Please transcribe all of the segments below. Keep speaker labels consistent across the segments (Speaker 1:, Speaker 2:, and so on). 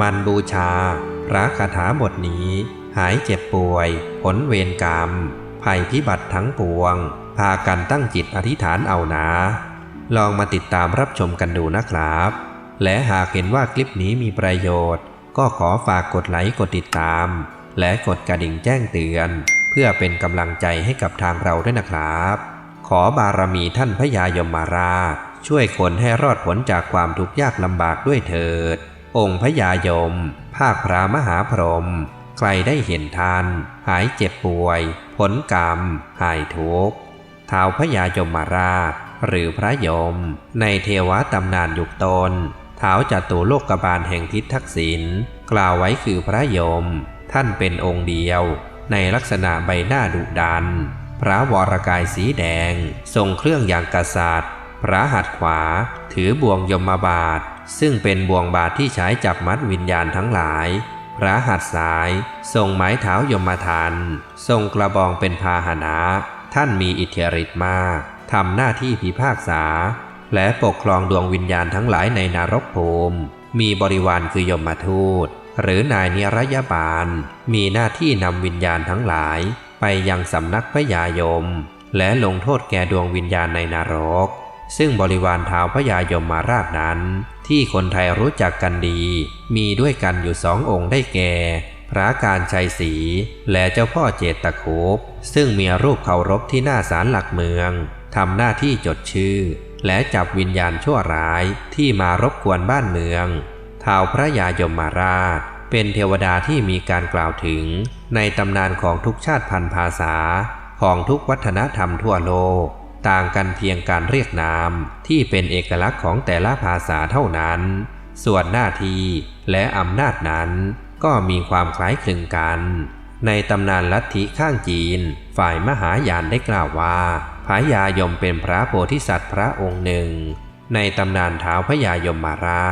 Speaker 1: มันบูชา พระคาถาบทนี้ หายเจ็บป่วย ผลเวรกรรม ภัยพิบัติทั้งปวง พากันตั้งจิตอธิษฐานเอานะลองมาติดตามรับชมกันดูนะครับ และหากเห็นว่าคลิปนี้มีประโยชน์ ก็ขอฝากกดไลค์กดติดตาม และกดกระดิ่งแจ้งเตือน เพื่อเป็นกำลังใจให้กับทางเราด้วยนะครับ ขอบารมีท่านพระยายมมาราชช่วยคนให้รอดพ้นจากความทุกข์ยากลำบากด้วยเถิด องค์พระยายม ภาคพระมหาพรหมใครได้เห็นทาน หายเจ็บป่วย ผลกรรม หายทุกข์ท้าวพระยายมมาราช หรือพระยม ในเทวตำนานยุคตนท้าวจตุโลกบาลแห่งทิศทักษิณกล่าวไว้คือพระยม ท่านเป็นองค์เดียว ในลักษณะใบหน้าดุดัน พระวรกายสีแดง ทรงเครื่องอย่างกษัตริย์ พระหัตถ์ขวา ถือบวงยมบาท ซึ่งเป็นบ่วงบาทที่ใช้จับมัดวิญญาณทั้งหลาย พระหัตถ์ซ้าย ทรงไม้เท้ายมทันทรงกระบองเป็นพาหนะ ท่านมีอิทธิฤทธิ์มากทำหน้าที่พิพากษา และปกครองดวงวิญญาณทั้งหลายในนรกภูมิมีบริวารคือยมทูต หรือนายนิรยาบาล มีหน้าที่นำวิญญาณทั้งหลาย ไปยังสำนักพระยายม และลงโทษแก่ดวงวิญญาณในนรก ซึ่งบริวารเท้าพระยายมมาราชนั้น ที่คนไทยรู้จักกันดี มีด้วยกันอยู่สององค์ได้แก่ พระการชัยศรีและเจ้าพ่อเจตคุบซึ่งมีรูปเคารพที่หน้าศาลหลักเมืองทำหน้าที่จดชื่อ และจับวิญญาณชั่วร้ายที่มารบกวนบ้านเมืองท้าวพระยายมมาราช เป็นเทวดาที่มีการกล่าวถึง ในตำนานของทุกชาติพันธุ์ภาษาของทุกวัฒนธรรมทั่วโลก ต่างกันเพียงการเรียกนามที่เป็นเอกลักษณ์ของแต่ละภาษาเท่านั้น ส่วนหน้าที่และอำนาจนั้น ก็มีความคล้ายคลึงกัน ในตำนานลัทธิข้างจีน ฝ่ายมหายานได้กล่าวว่าพระยายมเป็นพระโพธิสัตว์พระองค์หนึ่ง ในตำนานเท้าพระยายมมารา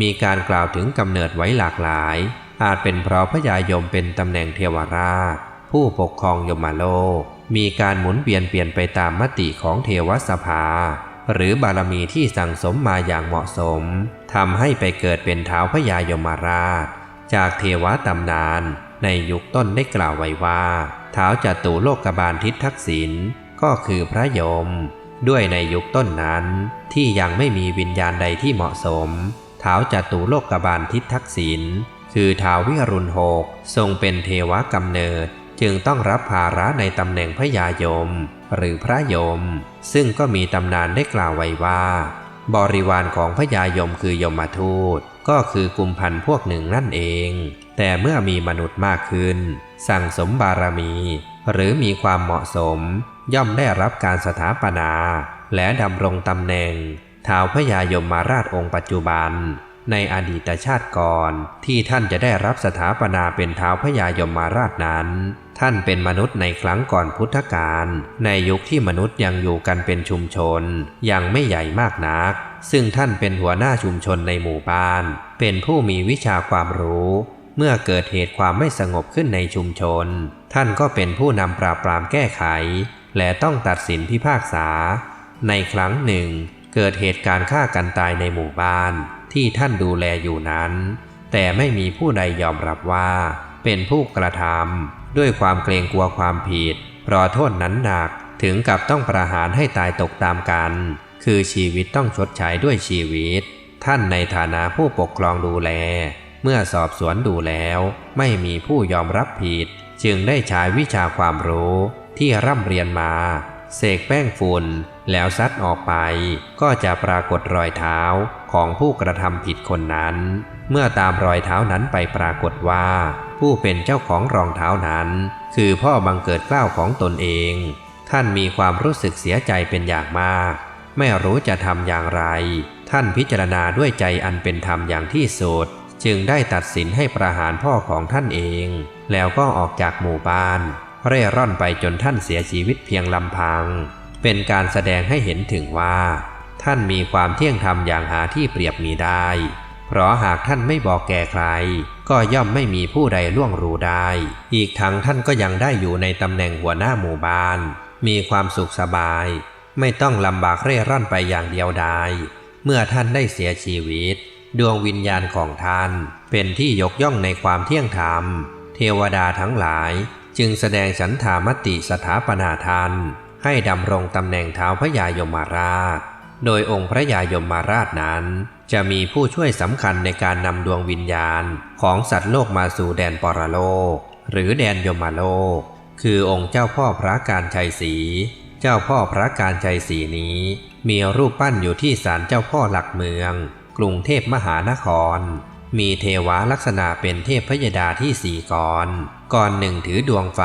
Speaker 1: มีการกล่าวถึงกำเนิดไว้หลากหลาย อาจเป็นเพราะพระยายมเป็นตำแหน่งเทวราช ผู้ปกครองยมโลก มีการหมุนเปลี่ยนเปลี่ยนไปตามมติของเทวสภา หรือบารมีที่สั่งสมมาอย่างเหมาะสมทำให้ไปเกิดเป็นเท้าพระยายมราช จากเทวตำนาน ในยุคต้นได้กล่าวไว้ว่าเท้าจัตุโลกบาลทิศทักษิณก็คือพระยม ด้วยในยุคต้นนั้นที่ยังไม่มีวิญญาณใดที่เหมาะสมเท้าจัตุโลกบาลทิศทักษิณคือท้าววิรุณหกทรงเป็นเทวกำเนิด จึงต้องรับภาระในตำแหน่งพระยายม หรือพระยม ซึ่งก็มีตำนานได้กล่าวไว้ว่า บริวารของพระยายมคือยมทูต ก็คือกุมพันพวกหนึ่งนั่นเอง แต่เมื่อมีมนุษย์มากขึ้น สั่งสมบารมี หรือมีความเหมาะสม ย่อมได้รับการสถาปนา และดำรงตำแหน่งท้าวพระยายมมาราชองค์ปัจจุบันในอดีตชาติก่อนที่ท่านจะได้รับสถาปนาเป็นท้าวพระยายมมาราชนั้น ท่านเป็นมนุษย์ในครั้งก่อนพุทธกาลในยุคที่มนุษย์ยังอยู่กันเป็นชุมชน ยังไม่ใหญ่มากนัก ซึ่งท่านเป็นหัวหน้าชุมชนในหมู่บ้าน เป็นผู้มีวิชาความรู้ เมื่อเกิดเหตุความไม่สงบขึ้นในชุมชน ท่านก็เป็นผู้นำปราบปรามแก้ไข และต้องตัดสินพิพากษา ในครั้งหนึ่ง เกิดเหตุการณ์ฆ่ากันตายในหมู่บ้าน ที่ท่านดูแลอยู่นั้น แต่ไม่มีผู้ใดยอมรับว่า เป็นผู้กระทำ ด้วยความเกรงกลัวความผิดเพราะโทษนั้นหนักถึงกับต้องประหารให้ตายตกตามกัน คือชีวิตต้องชดใช้ด้วยชีวิต ท่านในฐานะผู้ปกครองดูแล เมื่อสอบสวนดูแล้ว ไม่มีผู้ยอมรับผิด จึงได้ใช้วิชาความรู้ที่ร่ำเรียนมาเสกแป้งฝุ่นแล้วซัดออกไป ก็จะปรากฏรอยเท้าของผู้กระทำผิดคนนั้น เมื่อตามรอยเท้านั้นไปปรากฏว่า ผู้เป็นเจ้าของรองเท้านั้น คือพ่อบังเกิดเกล้าของตนเอง ท่านมีความรู้สึกเสียใจเป็นอย่างมาก ไม่รู้จะทำอย่างไร ท่านพิจารณาด้วยใจอันเป็นธรรมอย่างที่สุด จึงได้ตัดสินให้ประหารพ่อของท่านเอง แล้วก็ออกจากหมู่บ้าน เร่ร่อนไปจนท่านเสียชีวิตเพียงลำพัง เป็นการแสดงให้เห็นถึงว่า ท่านมีความเที่ยงธรรมอย่างหาที่เปรียบมีได้ เพราะหากท่านไม่บอกแก่ใคร ก็ย่อมไม่มีผู้ใดล่วงรู้ได้ อีกทั้งท่านก็ยังได้อยู่ในตำแหน่งหัวหน้าหมู่บ้าน มีความสุขสบาย ไม่ต้องลำบากเร่ร่อนไปอย่างเดียวดาย เมื่อท่านได้เสียชีวิต ดวงวิญญาณของท่านเป็นที่ยกย่องในความเที่ยงธรรม เทวดาทั้งหลายจึงแสดงฉันทามติสถาปนาทันให้ดำรงตำแหน่งเท้าพระยายมราช โดยองค์พระยายมราชนั้น จะมีผู้ช่วยสำคัญในการนำดวงวิญญาณของสัตว์โลกมาสู่แดนปรโลก หรือแดนยมโลก คือองค์เจ้าพ่อพระการชัยศรีเจ้าพ่อพระการชัยศรีนี้ มีรูปปั้นอยู่ที่ศาลเจ้าพ่อหลักเมือง กรุงเทพมหานคร มีเทวาลักษณะเป็นเทพพยดาที่สี่กรก่อนหนึ่งถือดวงไฟ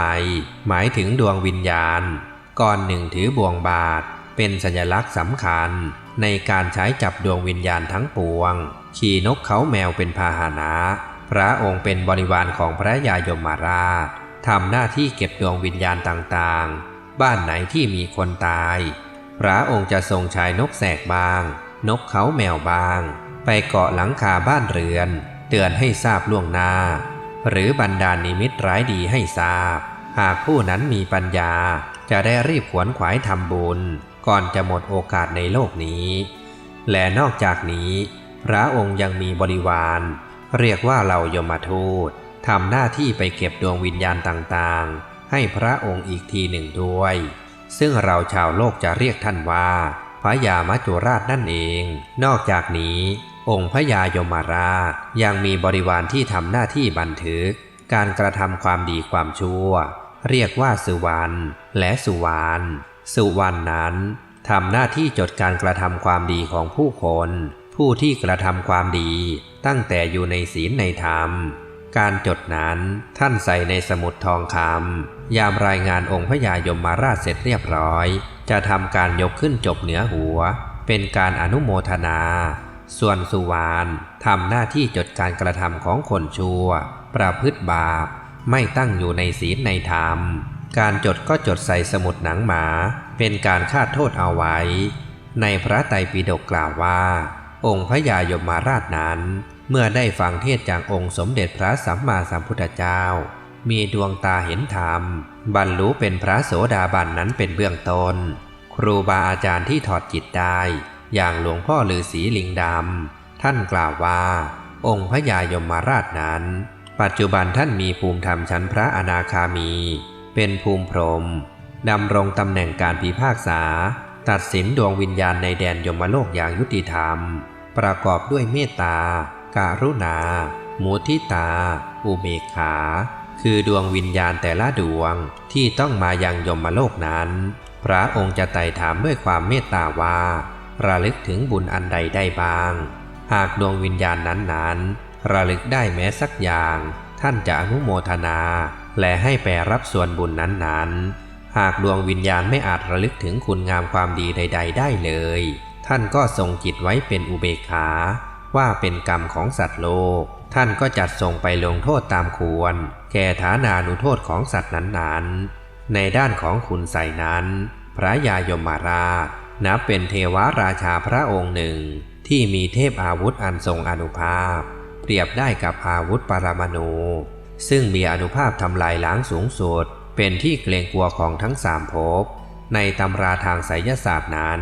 Speaker 1: หมายถึงดวงวิญญาณก่อนหนึ่งถือบวงบาทเป็นสัญลักษณ์สำคัญ ในการใช้จับดวงวิญญาณทั้งปวง ขี่นกเขาแมวเป็นพาหนะ พระองค์เป็นบริวารของพระยายมาราชทำหน้าที่เก็บดวงวิญญาณต่างๆ บ้านไหนที่มีคนตาย พระองค์จะทรงใช้นกแสกบาง นกเขาแมวบาง ไปเกาะหลังคาบ้านเรือน เตือนให้ทราบล่วงหน้า หรือบรรดานิมิตร้ายดีให้ทราบ หากผู้นั้นมีปัญญาจะได้รีบขวนขวายทำบุญ ก่อนจะหมดโอกาสในโลกนี้ และนอกจากนี้ พระองค์ยังมีบริวาร เรียกว่าเรายมทูตทำหน้าที่ไปเก็บดวงวิญญาณต่างๆ ให้พระองค์อีกทีหนึ่งด้วย ซึ่งเราชาวโลกจะเรียกท่านว่าพระยามัจจุราชนั่นเอง นอกจากนี้ องค์พระยายมราชยังมีบริวารที่ทำหน้าที่บันทึก การกระทำความดีความชั่ว เรียกว่าสุวรรณและสุวรรณ สุวรรณนั้นทำหน้าที่จดการกระทำความดีของผู้คน ผู้ที่กระทำความดี ตั้งแต่อยู่ในศีลในธรรม การจดนั้นท่านใส่ในสมุดทองคำยามรายงานองค์พระยายมมาราชเสร็จเรียบร้อย จะทำการยกขึ้นจบเหนือหัว เป็นการอนุโมทนา ส่วนสุวรรณทำหน้าที่จดการกระทำของคนชั่ว ประพฤติบาปไม่ตั้งอยู่ในศีลในธรรม การจดก็จดใส่สมุดหนังหมา เป็นการคาดโทษเอาไว้ ในพระไตรปิฎกกล่าวว่า องค์พระยายมมาราชนั้น เมื่อได้ฟังเทศจากองค์สมเด็จพระสัมมาสัมพุทธเจ้า มีดวงตาเห็นธรรม บรรลุเป็นพระโสดาบันนั้นเป็นเบื้องต้น ครูบาอาจารย์ที่ถอดจิตได้ อย่างหลวงพ่อฤาษีลิงดำท่านกล่าวว่า องค์พระยายมมาราชนั้น ปัจจุบันท่านมีภูมิธรรมชั้นพระอนาคามี เป็นภูมิพรมดำรงตำแหน่งการพิพากษา ตัดสินดวงวิญญาณในแดนยมโลกอย่างยุติธรรม ประกอบด้วยเมตตาการุณามุทิตา อุเบกขา คือดวงวิญญาณแต่ละดวงที่ต้องมายังยมโลกนั้น พระองค์จะไต่ถามด้วยความเมตตาว่า ระลึกถึงบุญอันใดได้บ้าง หากดวงวิญญาณนั้นๆ ระลึกได้แม้สักอย่าง ท่านจะอนุโมทนา แลให้แปรรับส่วนบุญนั้นๆ หากดวงวิญญาณไม่อาจระลึกถึงคุณงามความดีใด ๆ ได้เลย ท่านก็ทรงจิตไว้เป็นอุเบกขา ว่าเป็นกรรมของสัตว์โลก ท่านก็จัดส่งไปลงโทษตามควร แก่ฐานานุโทษของสัตว์นั้นๆ ในด้านของคุณใส่นั้น พระยายมราชนับเป็นเทวราชาพระองค์หนึ่ง ที่มีเทพอาวุธอันทรงอนุภาพ เปรียบได้กับอาวุธปรมาณู ซึ่งมีอนุภาพทำลายล้างสูงสุด เป็นที่เกรงกลัวของทั้งสามภพ ในตำราทางไสยศาสตร์นั้น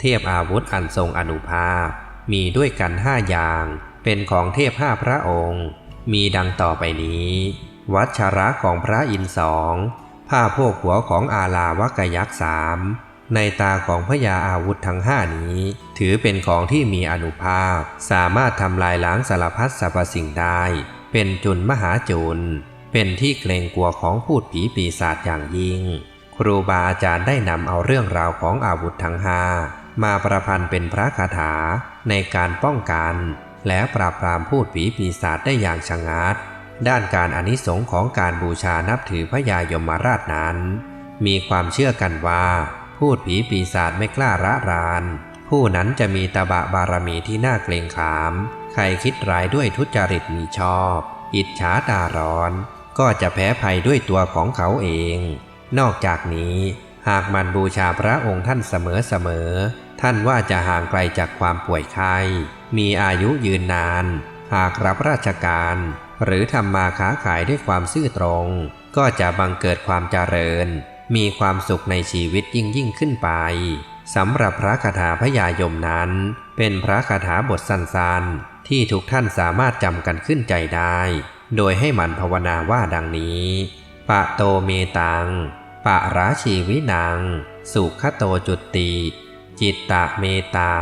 Speaker 1: เทพอาวุธอันทรงอนุภาพ มีด้วยกันห้าอย่าง เป็นของเทพห้าพระองค์ มีดังต่อไปนี้ วัชระของพระอินทร์สองผ้าโพกหัวของอาลาวกยักษ์สามในตาของพญาอาวุธทั้งห้านี้ ถือเป็นของที่มีอนุภาพ สามารถทำลายล้างสารพัดสรรพสิ่งได้ เป็นจุนมหาจุน เป็นที่เกรงกลัวของพูดผีปีศาจอย่างยิ่ง ครูบาอาจารย์ได้นำเอาเรื่องราวของอาวุธทั้งห้ามาประพันธ์เป็นพระคาถาในการป้องกัน และปราบปรามพูดผีปีศาจได้อย่างชะงัด ด้านการอนิสงค์ของการบูชานับถือพระยายมราชนั้น มีความเชื่อกันว่า พูดผีปีศาจไม่กล้าระราน ผู้นั้นจะมีตบะบารมีที่น่าเกรงขาม ใครคิดร้ายด้วยทุจริตมีชอบ อิจฉาตาร้อน ก็จะแพ้ภัยด้วยตัวของเขาเอง นอกจากนี้ หากมันบูชาพระองค์ท่านเสมอเสมอท่านว่าจะห่างไกลจากความป่วยไข้ มีอายุยืนนาน หากรับราชการ หรือทำมาค้าขายด้วยความซื่อตรง ก็จะบังเกิดความเจริญ มีความสุขในชีวิตยิ่งยิ่งขึ้นไป สำหรับพระคาถาพยายมนั้น เป็นพระคาถาบทสั้นๆ ที่ทุกท่านสามารถจำกันขึ้นใจได้ โดยให้หมันภาวนาว่าดังนี้ ปะโตเมตัง ปะราชีวินัง สุขโตจุติ จิตตะเมตา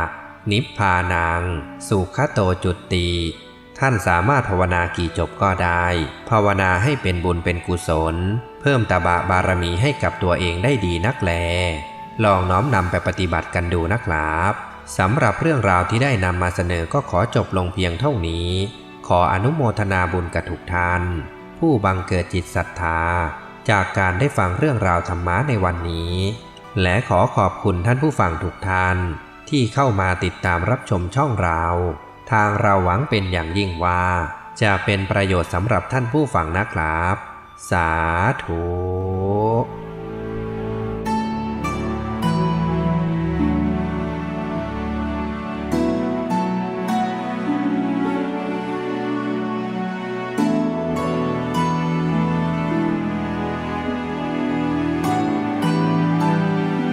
Speaker 1: นิพพานัง สุขโตจุติท่านสามารถภาวนากี่จบก็ได้ ภาวนาให้เป็นบุญเป็นกุศล เพิ่มตบะบารมีให้กับตัวเองได้ดีนักแล ลองน้อมนำไปปฏิบัติกันดูนะครับสำหรับเรื่องราวที่ได้นำมาเสนอก็ขอจบลงเพียงเท่านี้ ขออนุโมทนาบุญกับทุกท่าน ผู้บังเกิดจิตศรัทธา จากการได้ฟังเรื่องราวธรรมะในวันนี้ และขอขอบคุณท่านผู้ฟังทุกท่าน ที่เข้ามาติดตามรับชมช่องเรา ทางเราหวังเป็นอย่างยิ่งว่า จะเป็นประโยชน์สำหรับท่านผู้ฟังนะครับ สาธุ